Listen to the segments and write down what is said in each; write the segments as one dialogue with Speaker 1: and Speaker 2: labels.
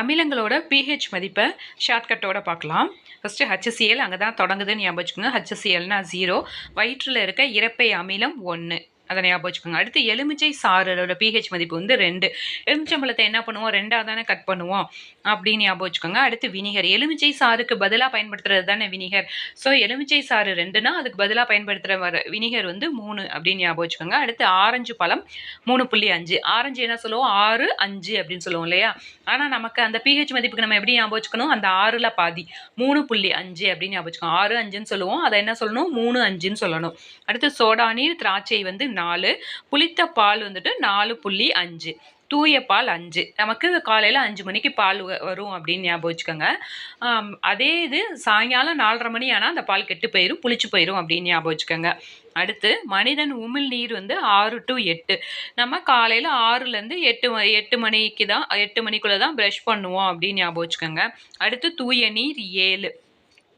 Speaker 1: அமிலங்களோட pH மதிப்பை ஷார்ட்கட்டோட பார்க்கலாம். First HCL அங்கே தான் தொடங்குதுன்னு ஞாபகம் வச்சுக்கோங்க. ஹச்சிசிஎல்னா ஜீரோ வயிற்றில் இருக்க இறப்பை அமிலம் ஒன்று அதை ஞாபகம் வச்சுக்கோங்க. அடுத்து எலுமிச்சை சாறோட பிஹெச் மதிப்பு வந்து ரெண்டு. எலுமிச்சம்பழத்தை என்ன பண்ணுவோம்? ரெண்டாக தானே கட் பண்ணுவோம் அப்படின்னு ஞாபகம் வச்சுக்கோங்க. அடுத்து வினிகர். எலுமிச்சை சாறுக்கு பதிலாக பயன்படுத்துறது தானே வினிகர். ஸோ எலுமிச்சை சாறு ரெண்டுனா அதுக்கு பதிலாக பயன்படுத்துகிற வர வினிகர் வந்து மூணு அப்படின்னு ஞாபகம் வச்சுக்கோங்க. அடுத்து ஆரஞ்சு பழம் மூணு புள்ளி அஞ்சு. ஆரஞ்சு என்ன சொல்லுவோம்? ஆறு அஞ்சு அப்படின்னு சொல்லுவோம் இல்லையா? ஆனால் நமக்கு அந்த பிஹெச் மதிப்புக்கு நம்ம எப்படி ஞாபகம் வச்சுக்கணும்? அந்த ஆறில் பாதி. மூணு புள்ளி அஞ்சு அப்படின்னு ஞாபகம் வச்சுக்கோங்க. ஆறு அஞ்சுன்னு சொல்லுவோம். அதை என்ன சொல்லணும்? மூணு அஞ்சுன்னு சொல்லணும். அடுத்து சோடா நீர் திராட்சை வந்து நாலு புளித்த பால் வந்துட்டு நாலு புள்ளி அஞ்சு தூய பால் அஞ்சு. நமக்கு காலையில் அஞ்சு மணிக்கு பால் வரும் அப்படின்னு ஞாபகம் வச்சுக்கோங்க. அதே இது சாயங்காலம் நாலரை மணி ஆனால் அந்த பால் கெட்டு போயிடும் புளிச்சு போயிடும் அப்படின்னு ஞாபகம் வச்சுக்கோங்க. அடுத்து மனிதன் உமிழ் நீர் வந்து ஆறு டு எட்டு. நம்ம காலையில் ஆறுலேருந்து எட்டு ம- எட்டு மணிக்கு தான் எட்டு மணிக்குள்ளே தான் ப்ரஷ் பண்ணுவோம் அப்படின்னு ஞாபகம் வச்சுக்கோங்க. அடுத்து தூய நீர் ஏழு.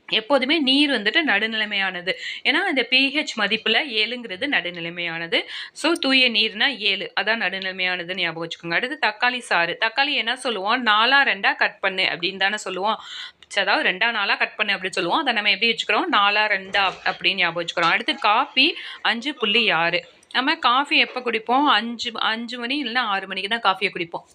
Speaker 1: எப்போதுமே நீர் வந்துட்டு நடுநிலைமையானது. ஏன்னா இந்த பிஹெச் மதிப்பில் ஏழுங்கிறது நடுநிலைமையானது. ஸோ தூய நீர்னா ஏழு. அதான் நடுநிலைமையானதுன்னு ஞாபகம் வச்சுக்கோங்க. அடுத்து தக்காளி சாறு. தக்காளி என்ன சொல்லுவோம்? நாலா ரெண்டாக கட் பண்ணு அப்படின்னு தானே சொல்லுவோம். அதாவது ரெண்டா நாளாக கட் பண்ணு அப்படின்னு சொல்லுவோம். அதை நம்ம எப்படி வச்சுக்கிறோம்? நாலா ரெண்டா அப்படின்னு ஞாபகம் வச்சுக்கிறோம். அடுத்து காஃபி அஞ்சு புள்ளி ஆறு. நம்ம காஃபி எப்போ குடிப்போம்? அஞ்சு அஞ்சு மணி இல்லைன்னா ஆறு மணிக்கு தான் காஃபியை குடிப்போம்.